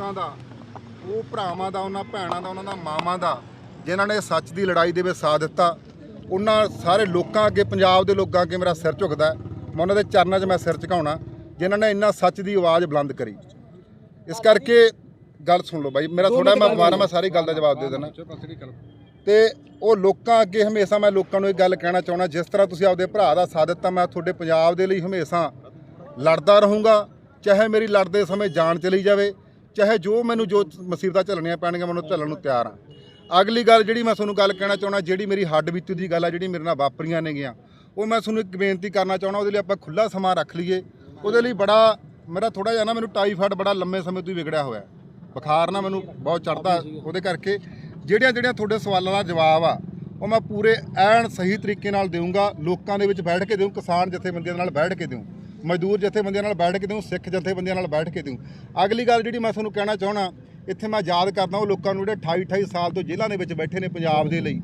ਲੋਕਾਂ ਦਾ ਉਹ ਭਰਾਵਾਂ ਦਾ ਉਹਨਾਂ ਭੈਣਾਂ ਦਾ ਉਹਨਾਂ ਦਾ ਮਾਵਾਂ ਦਾ ਜਿਨ੍ਹਾਂ ਨੇ ਸੱਚ ਦੀ ਲੜਾਈ ਦੇ ਵਿੱਚ ਸਾਥ ਦਿੱਤਾ ਉਹਨਾਂ ਸਾਰੇ ਲੋਕਾਂ ਅੱਗੇ ਪੰਜਾਬ ਦੇ ਲੋਕਾਂ ਅੱਗੇ ਮੇਰਾ ਸਿਰ ਝੁਕਦਾ। ਮੈਂ ਉਹਨਾਂ ਦੇ ਚਰਨਾਂ 'ਚ ਮੈਂ ਸਿਰ ਝੁਕਾਉਣਾ ਜਿਨ੍ਹਾਂ ਨੇ ਇੰਨਾ ਸੱਚ ਦੀ ਆਵਾਜ਼ ਬੁਲੰਦ ਕਰੀ। ਇਸ ਕਰਕੇ ਗੱਲ ਸੁਣ ਲਓ ਬਾਈ ਮੇਰਾ ਥੋੜਾ ਮੈਂ ਬਿਮਾਰ ਮੈਂ ਸਾਰੀ ਗੱਲ ਦਾ ਜਵਾਬ ਦੇ ਦੇਣਾ ਤੇ ਉਹ ਲੋਕਾਂ ਅੱਗੇ ਹਮੇਸ਼ਾ ਮੈਂ ਲੋਕਾਂ ਨੂੰ ਇਹ ਗੱਲ ਕਹਿਣਾ ਚਾਹੁੰਦਾ ਜਿਸ ਤਰ੍ਹਾਂ ਤੁਸੀਂ ਆਪਦੇ ਭਰਾ ਦਾ ਸਾਥ ਦਿੱਤਾ ਮੈਂ ਤੁਹਾਡੇ ਪੰਜਾਬ ਦੇ ਲਈ ਹਮੇਸ਼ਾ ਲੜਦਾ ਰਹੂੰਗਾ ਚਾਹੇ ਮੇਰੀ ਲੜਦੇ ਸਮੇਂ ਜਾਨ ਚਲੀ ਜਾਵੇ ਚਾਹੇ ਜੋ ਮੈਨੂੰ ਜੋ ਮੁਸੀਬਤਾਂ ਝੱਲਣੀਆਂ ਪੈਣਗੀਆਂ ਮੈਨੂੰ ਝੱਲਣ ਨੂੰ ਤਿਆਰ ਹਾਂ। ਅਗਲੀ ਗੱਲ ਜਿਹੜੀ ਮੈਂ ਤੁਹਾਨੂੰ ਗੱਲ ਕਹਿਣਾ ਚਾਹੁੰਦਾ, ਜਿਹੜੀ ਮੇਰੀ ਹੱਡ ਬੀਤੀ ਦੀ ਗੱਲ ਆ, ਜਿਹੜੀ ਮੇਰੇ ਨਾਲ ਵਾਪਰੀਆਂ ਨੇਗੀਆਂ, ਉਹ ਮੈਂ ਤੁਹਾਨੂੰ ਇੱਕ ਬੇਨਤੀ ਕਰਨਾ ਚਾਹੁੰਦਾ, ਉਹਦੇ ਲਈ ਆਪਾਂ ਖੁੱਲਾ ਸਮਾਂ ਰੱਖ ਲਈਏ। ਉਹਦੇ ਲਈ ਬੜਾ, ਮੇਰਾ ਥੋੜਾ ਜਿਹਾ ਨਾ ਮੈਨੂੰ ਟਾਈਫਾਇਡ ਬੜਾ ਲੰਮੇ ਸਮੇਂ ਤੋਂ ਹੀ ਵਿਗੜਿਆ ਹੋਇਆ। ਬੁਖਾਰ ਨਾ ਮੈਨੂੰ ਬਹੁਤ ਚੜਦਾ ਉਹਦੇ ਕਰਕੇ। ਜਿਹੜੀਆਂ ਜਿਹੜੀਆਂ ਤੁਹਾਡੇ ਸਵਾਲਾਂ ਦਾ ਜਵਾਬ ਆ, ਉਹ ਮੈਂ ਪੂਰੇ ਐਨ ਸਹੀ ਤਰੀਕੇ ਨਾਲ ਦੇਵਾਂਗਾ ਲੋਕਾਂ ਦੇ ਵਿੱਚ ਬੈਠ ਕੇ ਦੇਵਾਂ ਕਿਸਾਨ ਜਥੇਬੰਦੀਆਂ ਨਾਲ ਬੈਠ ਕੇ ਦੇਵਾਂ ਮਜ਼ਦੂਰ ਜਥੇਬੰਦੀਆਂ ਨਾਲ ਬੈਠ ਕੇ ਦਿਉ ਸਿੱਖ ਜਥੇਬੰਦੀਆਂ ਨਾਲ ਬੈਠ ਕੇ ਦੇਵਾਂ ਅਗਲੀ ਗੱਲ ਜਿਹੜੀ ਮੈਂ ਤੁਹਾਨੂੰ ਕਹਿਣਾ ਚਾਹਣਾ ਇੱਥੇ ਮੈਂ ਯਾਦ ਕਰਦਾ ਉਹ ਲੋਕਾਂ ਨੂੰ ਜਿਹੜੇ 28 28 ਸਾਲ ਤੋਂ ਜੇਲ੍ਹਾਂ ਦੇ ਵਿੱਚ ਬੈਠੇ ਨੇ ਪੰਜਾਬ ਦੇ ਲਈ,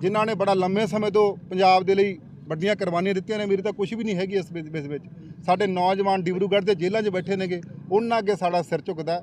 ਜਿਨ੍ਹਾਂ ਨੇ ਬੜਾ ਲੰਮੇ ਸਮੇਂ ਤੋਂ ਪੰਜਾਬ ਦੇ ਲਈ ਵੱਡੀਆਂ ਕੁਰਬਾਨੀਆਂ ਦਿੱਤੀਆਂ ਨੇ, ਮੇਰੀ ਤਾਂ ਕੁਝ ਵੀ ਨਹੀਂ ਹੈਗੀ ਇਸ ਵਿੱਚ ਵਿੱਚ। ਸਾਡੇ ਨੌਜਵਾਨ ਡਿਬਰੂਗੜ੍ਹ ਦੇ ਜੇਲ੍ਹਾਂ 'ਚ ਬੈਠੇ ਨੇਗੇ, ਉਹਨਾਂ ਅੱਗੇ ਸਾਡਾ ਸਿਰ ਝੁਕਦਾ।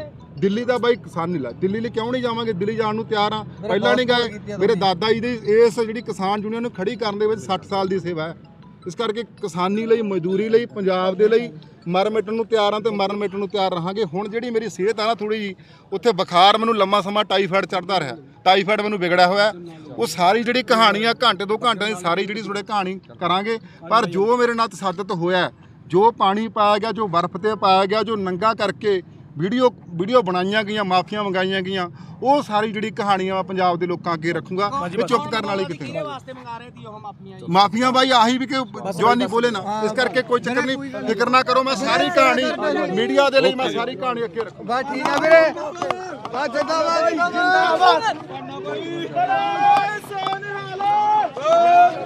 ਦਿੱਲੀ ਦਾ ਬਾਈ ਕਿਸਾਨ ਨਹੀਂ ਲਾ ਦਿੱਲੀ ਲਈ ਕਿਉਂ ਨਹੀਂ ਜਾਵਾਂਗੇ? ਦਿੱਲੀ ਜਾਣ ਨੂੰ ਤਿਆਰ ਆ ਪਹਿਲਾਂ ਨਹੀਂ ਗਏ। ਮੇਰੇ ਦਾਦਾ ਜੀ ਦੀ ਇਸ ਜਿਹੜੀ ਕਿਸਾਨ ਯੂਨੀਅਨ ਨੂੰ ਖੜੀ ਕਰਨ ਦੇ ਵਿੱਚ 60 ਸਾਲ ਦੀ ਸੇਵਾ ਹੈ। ਇਸ ਕਰਕੇ ਕਿਸਾਨੀ ਲਈ ਮਜ਼ਦੂਰੀ ਲਈ ਪੰਜਾਬ ਦੇ ਲਈ ਮਰ ਮਿਟਣ ਨੂੰ ਤਿਆਰ ਹਾਂ ਤੇ ਮਰਨ ਮਿਟਣ ਨੂੰ ਤਿਆਰ ਰਹਾਂਗੇ। ਹੁਣ ਜਿਹੜੀ ਮੇਰੀ ਸਿਹਤ ਆ ਨਾ ਥੋੜੀ ਜੀ ਉੱਥੇ ਬੁਖਾਰ ਮੈਨੂੰ ਲੰਮਾ ਸਮਾਂ ਟਾਈਫਾਇਡ ਚੜਦਾ ਰਿਹਾ। ਟਾਈਫਾਇਡ ਮੈਨੂੰ ਵਿਗੜਿਆ ਹੋਇਆ। ਉਹ ਸਾਰੀ ਜਿਹੜੀ ਕਹਾਣੀ ਆ ਘੰਟੇ ਦੋ ਘੰਟੇ ਦੀ ਸਾਰੀ ਜਿਹੜੀ ਤੁਹਾਡੇ ਕਹਾਣੀ ਕਰਾਂਗੇ। ਪਰ ਜੋ ਮੇਰੇ ਨਾਲ ਤਸੱਦਦ ਹੋਇਆ ਜੋ ਪਾਣੀ ਪਾਇਆ ਗਿਆ ਜੋ ਬਰਫ਼ ਤੇ ਪਾਇਆ ਗਿਆ ਜੋ ਨੰਗਾ ਕਰਕੇ ਵੀਡੀਓ ਵੀਡੀਓ ਬਣਾਈਆਂ ਗਈਆਂ ਮਾਫੀਆਂ ਮੰਗਾਈਆਂ ਗਈਆਂ ਉਹ ਸਾਰੀ ਜਿਹੜੀ ਕਹਾਣੀਆਂ ਮੈਂ ਪੰਜਾਬ ਦੇ ਲੋਕਾਂ ਅੱਗੇ ਰੱਖੂੰਗਾ ਵੀ ਚੁੱਪ ਕਰਨ ਵਾਲੀ ਕਿਤੇ। ਨਹੀਂ। ਵਾਸਤੇ ਮੰਗਾ ਰਹੇ ਸੀ ਉਹ ਮਾਫੀਆਂ ਜੀ? ਮਾਫੀਆਂ ਬਾਈ ਆਹੀ ਵੀ ਕਿ ਜਵਾਨੀ ਬੋਲੇ ਨਾ ਇਸ ਕਰਕੇ ਕੋਈ ਚੱਕਰ ਨਹੀਂ ਫਿਕਰ ਨਾ ਕਰੋ ਮੈਂ ਸਾਰੀ ਕਹਾਣੀ ਮੀਡੀਆ ਦੇ ਲਈ ਮੈਂ ਸਾਰੀ ਕਹਾਣੀ ਅੱਗੇ ਰੱਖੂ ਬਸ ਠੀਕ ਆ ਵੀਰੇ। ਬਸ ਜਿੰਦਾਬਾਦ ਜਿੰਦਾਬਾਦ।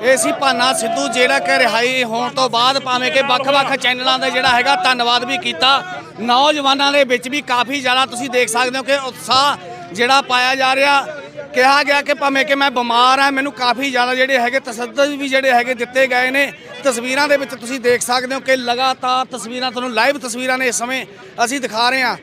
ਇਹ ਸੀ ਭਾਨਾ ਸਿੱਧੂ ਜਿਹੜਾ ਕਿ ਰਿਹਾਈ ਹੋਣ ਤੋਂ ਬਾਅਦ ਭਾਵੇਂ ਕਿ ਵੱਖ-ਵੱਖ ਚੈਨਲਾਂ ਦਾ ਜਿਹੜਾ ਹੈਗਾ ਧੰਨਵਾਦ ਵੀ ਕੀਤਾ। ਨੌਜਵਾਨਾਂ ਦੇ ਵਿੱਚ ਵੀ ਕਾਫੀ ਜ਼ਿਆਦਾ ਤੁਸੀਂ ਦੇਖ ਸਕਦੇ ਹੋ ਕਿ ਉਤਸ਼ਾਹ ਜਿਹੜਾ ਪਾਇਆ ਜਾ ਰਿਹਾ। ਕਿਹਾ ਗਿਆ ਕਿ ਭਾਵੇਂ ਕਿ ਮੈਂ ਬਿਮਾਰ ਆ ਮੈਨੂੰ ਕਾਫੀ ਜ਼ਿਆਦਾ ਜਿਹੜੇ ਹੈਗੇ ਤਸੱਦਦ ਵੀ ਜਿਹੜੇ ਹੈਗੇ ਦਿੱਤੇ ਗਏ ਨੇ। ਤਸਵੀਰਾਂ ਦੇ ਵਿੱਚ ਤੁਸੀਂ ਦੇਖ ਸਕਦੇ ਹੋ ਕਿ ਲਗਾਤਾਰ ਤਸਵੀਰਾਂ, ਤੁਹਾਨੂੰ ਲਾਈਵ ਤਸਵੀਰਾਂ ਨੇ ਇਸ ਸਮੇਂ ਅਸੀਂ ਦਿਖਾ ਰਹੇ ਹਾਂ।